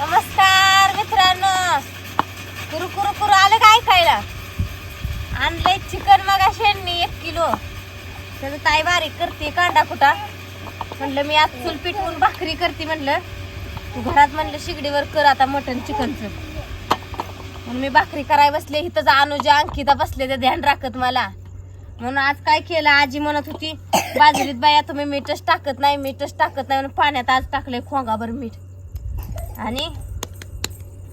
नमस्कार मित्रांनो. कुरु कुरु कुरु आलं काय खायला आणलंय चिकन मग शेणनी एक किलो. त्याचं ताई बारीक करते कांदा कुटा म्हणलं मी आज चूल पिटवून भाकरी करते म्हणलं. तू घरात म्हणलं शिगडीवर कर आता मटन चिकनचं. म्हणून मी भाकरी कराय बसले इथं अनुजा अंकिता बसले ते ध्यान राखत मला. म्हणून आज काय केलं आजी म्हणत होती बाजरीत बाया तुम्ही मीठच टाकत नाही मीठच टाकत नाही म्हणून पाण्यात आज टाकलंय खोंगाभर मीठ. आणि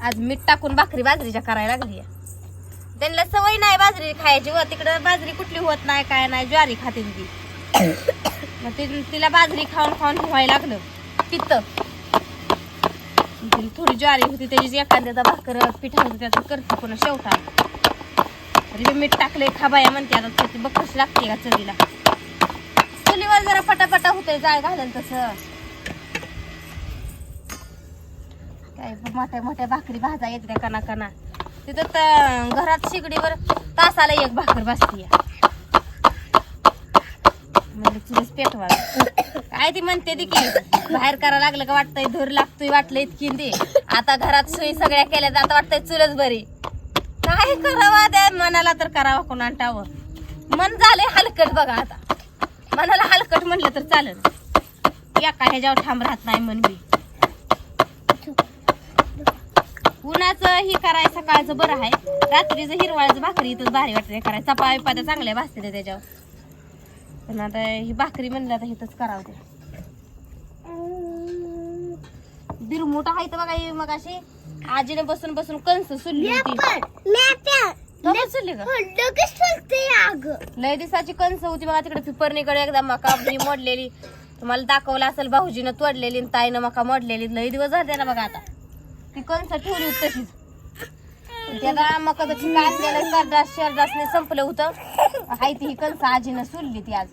आज मीठ टाकून भाकरी बाजरीच्या करायला लागली त्यांना सवय नाही बाजरी खायची व तिकडं बाजरी कुठली होत नाही काय नाही ज्वारी खाते ती. मग तिला बाजरी खाऊन खाऊन व्हायला लागलं. पित्त तिला थोडी ज्वारी होती त्याची एखाद्याचा भाकर पिठा होती त्याचं करते पुन्हा शेवटा. तरी मीठ टाकले खाबाया म्हणते आता ती लागते का चवीला. चुलीवर जरा पटापटा होते जाळ घालेल तसं. काय मोठ्या मोठ्या भाकरी भाजा येत का कना कना तिथं घरात शिगडीवर तासाला एक भाकर बसती म्हणजे चुलीच पेटवा. काय ती म्हणते ती की बाहेर करा लागलं का वाटतंय धूर लागतोय वाटलं इतकी ते. आता घरात सोयी सगळ्या केल्या तर आता वाटतंय चुलच बरी. काय करावा त्या मनाला तर करावं कोण आणटावं मन झालंय हलकट बघा आता. मनाला हलकट म्हणलं तर चालेल. एका ह्याच्यावर ठाम राहत नाही मन बी. उन्हाचं ही करायचं सकाळचं बरं आहे. रात्रीचं हिरवाळचं भाकरी इथं भारी वाटते. करायचं. चपाळी पात्या चांगल्या भाजते ते त्याच्यावर. पण आता ही भाकरी म्हणलं आता इथंच करावं ते. बिरमुट आहे तर बघा ही मग अशी आजीने बसून बसून कंस सुलली लय दिवसाची कंस होती बघा तिकडे पिपरणीकडे एकदा मका मोडलेली. तुम्हाला दाखवलं असेल भाऊजीनं तोडलेली ताईनं मका मोडलेली. लय दिवस झाले ना बघा आता. ती कंस ठेवली होती तशीच. त्याला मकाचं ठिकाण आणलेलं करडास शरडासने संपलं होतं. हाय ती ही कंस आजीनं सोडली ती आज.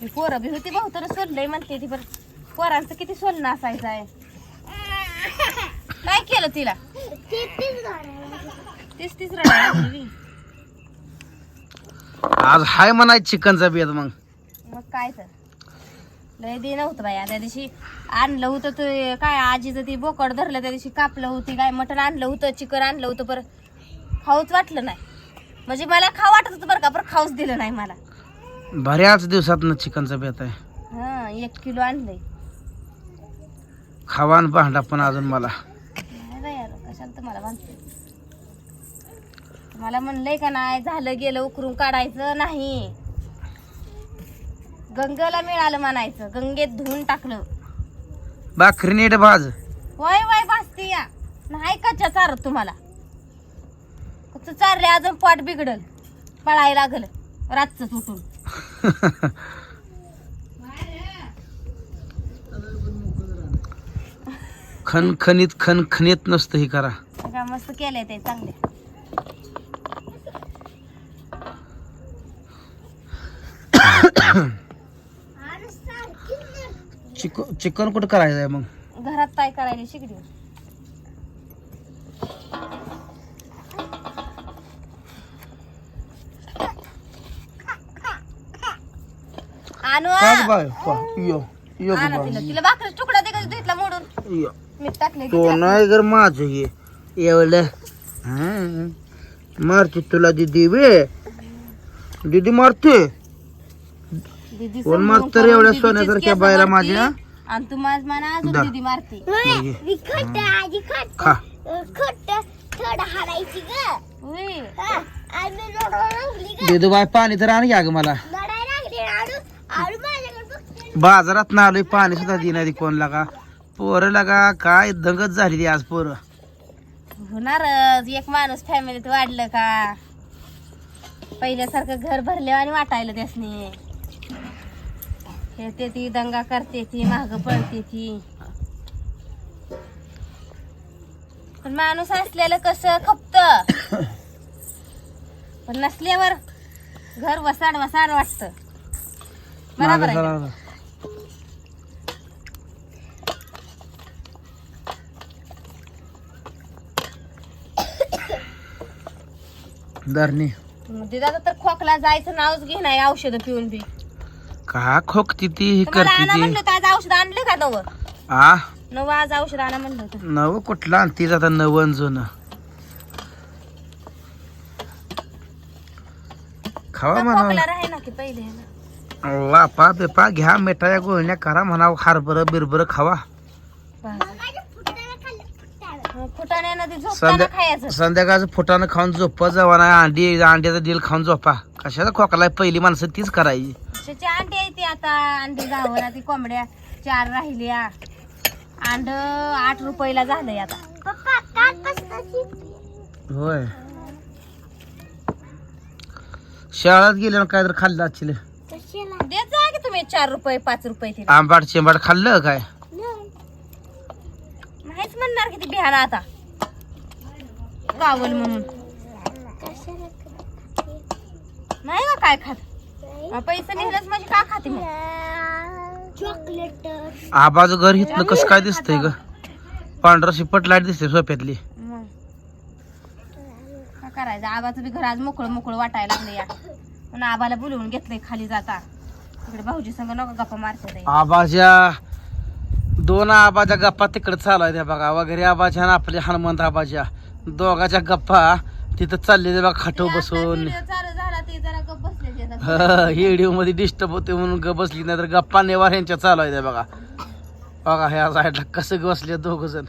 ती पोरं बी होती भाऊ तर सोडलंय म्हणते ती बरं पोरांचं किती सोलणं असायचं आहे. काय केलं तिला? तीस तीस आज हाय म्हणाय चिकनचा बेत मग. मग काय तर. लय दे नव्हतं बाया त्या दिवशी आणलं होतं ते काय आजीचं ते बोकड धरलं त्या दिवशी कापलं होती काय मटण आणलं होतं चिकन आणलं होतं बरं खाऊच वाटलं नाही. म्हणजे मला खाऊ वाटत होतं बरं का बरं खाऊच दिलं नाही मला. बऱ्याच दिवसात चिकनचा बेत आहे. हा एक किलो आणलंय. खावान भांडा पण अजून मला. नाही बाई यार कशाला तुम्हाला म्हणते मला म्हणलंय का नाही झालं गेलं उकरून काढायचं नाही. गंगेला मिळालं म्हणायचं गंगेत धुवून टाकलं भाकरी नीट भाज वय वय भासते या नाही कच्च्या चारत तुम्हाला चारले अजून पोट बिघडल पळायला लागल रातच उठून खणखणीत खणखणीत नसतं हे करा का मस्त केलंय ते चांगले चिक चिकन कुठं करायचं आहे मग घरात काय करायला शिकडी आणू आ. काय बाय पा, यो यो ग आणा बाय. तिला तिला भाकरी तुकडा दे का घेतला मोडून यो. मीठ टाकले तो नाही माझ हे एवढं हा. मारते तुला दिदी वे दिदी मारते दीदी कोण मारतं रे करून एवढ्या सोन्यासारख्या मारती. माझ्या? आणि तू माझ म्हणा अजून. दीदी मारते. खा. दिदू बाय पाणी तर आण घ्या ग मला. बाजारात ना आलोय पाणी सुद्धा दिना ती कोण लागा पोरं लागा काय दंगत झाली ती आज पोरं. होणारच एक माणूस फॅमिलीत वाढलं का? पहिल्यासारखं घर भरले आणि वाटायला त्यासनी. हे ते दंगा करते ती माग पळते ती पण माणूस असलेलं कसं खपत? पण नसल्यावर घर वसाड वसाड वाटत. बरोबर आहे. का? धरणी. दिदा तर खोकला जायचं नावच घे नाही औषध पिऊन बी. का खोकती ती ही करते ती? आज औषध आणलं का नवं? आ? नवं आज औषध आणा म्हणलं होतं. नव कुठला आणतीच आता नवन जुनं. खावा म्हणा खोकला राही ना की पहिले ह्याला. वापा बिपा घ्या मिठाया गोळण्या करा म्हणा हरभर बिरबर खावा. मग फुटाण्यानं ते झोपताना संध्या खायचं. संध्याकाळचं फुटानं खाऊन झोपा जावा नाही अंडी अंड्याचा डील खाऊन झोपा. कशाला खोकला पहिली माणसं तीच करायची. त्याची अंडी आहे ती आता अंडी गावरा ती कोंबड्या चार राहिल्या. अंड आठ रुपयाला झालंय आता. होय. शाळेत गेल्यावर काय तर खाल्लं आजची देत जा की तुम्ही चार रुपये पाच रुपये ते आंबाट चिंबाट खाल्लं काय? नाहीच म्हणणार किती बिहान आता. गावल म्हणून. नाही का काय खात? पैसे निघलंच म्हणजे का खाते मग? आबाज घर इथलं कसं काय दिसतंय ग? पांढरा शिपट लाइट दिसते सोप्यातली काय करायचं? आबाचं बी घर आज मोकळं मोकळं वाटायला लागलं या. म्हणून आबाला बोलवून घेतलंय खाली जाता. इकडे भाऊजी संग नका गप्पा मारते आबाच्या दोन आबाच्या गप्पा तिकडे चालू आहेत बघा. वगैरे आबाच्या आणि आपल्या हनुमंत आबाच्या. दोघाच्या गप्पा तिथं चाललेल्या बघा खाटो बसून. व्हिडिओमध्ये डिस्टर्ब होते म्हणून ग बसली नाही तर गप्पा नेवार यांच्या चालू आहेत बघा. बघा ह्या साईडला कसं बसले दोघ जण.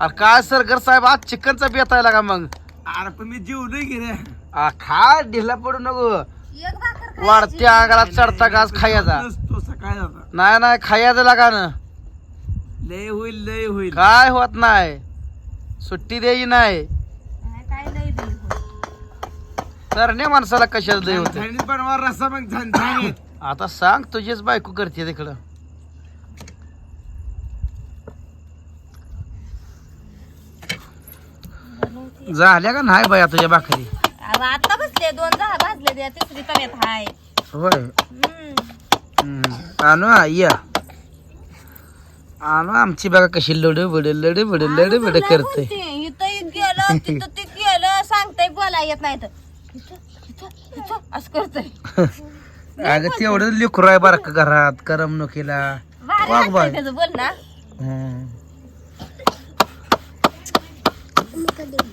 अरे काय सरगर साहेब आज चिकनचा बेतायला का मग? अरे पण मी की रे. आ, खा ढिला पडू नको. खायची. वाढत्या अंगाला चढता घास खायचा? नसतो सकाळी जाता नाही नाही खायचं लागा ना लय होईल लय होईल. काय होत नाही. सुट्टी द्यायची नाही नाही, काय लई दे करण्या माणसाला कशाला दय होते झणझणीत बनवा रसा मग झणझणीत. आता सांग तुझीच बायको करते तिकडं. झाल्या का नाही बाया तुझ्या भाकरी? अहो, आता बसले दोन दहा भाजले द्या तिसरी तव्यात हाय. होय. हम्म. हम्म. आणू हा, या. आणू आमची बघा कशी लढू बड लढू बड लढू बड करते बोलते. इथं गेलं तिथं ते गेलं सांगताय बोला येत नाही तर असं करतोय. अगं तेवढं लिखरू आहे बरं का घरात करमणुकीला वाघ बाय. त्याचं बोल ना.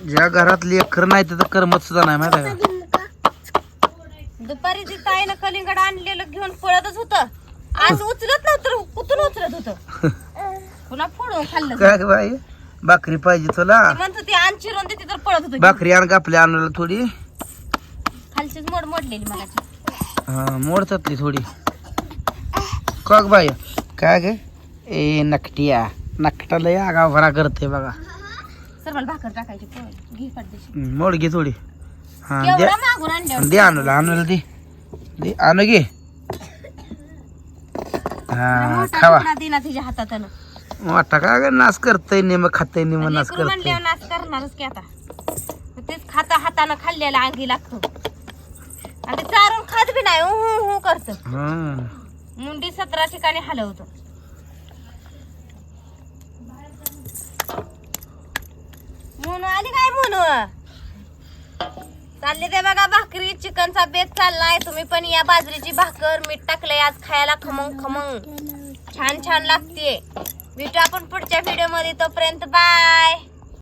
ज्या घरात लेकर नाही तिथं करमत सुद्धा नाही माहिती आहे का? दुपारी ती ताईनं कलिंगड आणलेलं घेऊन पळतच होत. आज उचलत नव्हतं कुठून उचलत होत? पुन्हा फोडून खाल्लं? काय ग बाई? भाकरी पाहिजे तुला. ती म्हणत होती आण चिरून देते तर पळत होत. भाकरी आण आपल्या आणला थोडी. खालचीच मोड मोडलेली मगाची हा मोडतातली थोडी. कग बाई काय ग ए नकटिया. नकटा लय आगावपणा करते बघा. सर मला भाकर टाकायची पोळी. घे पडदेशी हम्म, मोड घे थोडी. हा दे. केवढं मागून आणल्यावर दे आणूला आणूला दे. दे आणू घे. हा मोठा खावा. तुकडा दिला तिच्या हातातनं. मोठा काय ग नाच करतय नेम खातय नेम करतय. म्हणल्यावर नाच करणारच की आता. तेच खाता हातानं खाल्लेला अंगी लागतो. आणि ते चारून खात बी नाही हू हू करत. मुंडी सतरा ठिकाणी हलवतो. म्हणून आली काय म्हणू चालले ते बघा भाकरी चिकनचा बेत चाललाय. तुम्ही पण या बाजरीची भाकर मीठ टाकलंय आज खायला खमंग खमंग. छान छान लागते भेटू आपण पुढच्या व्हिडिओमध्ये. तोपर्यंत बाय.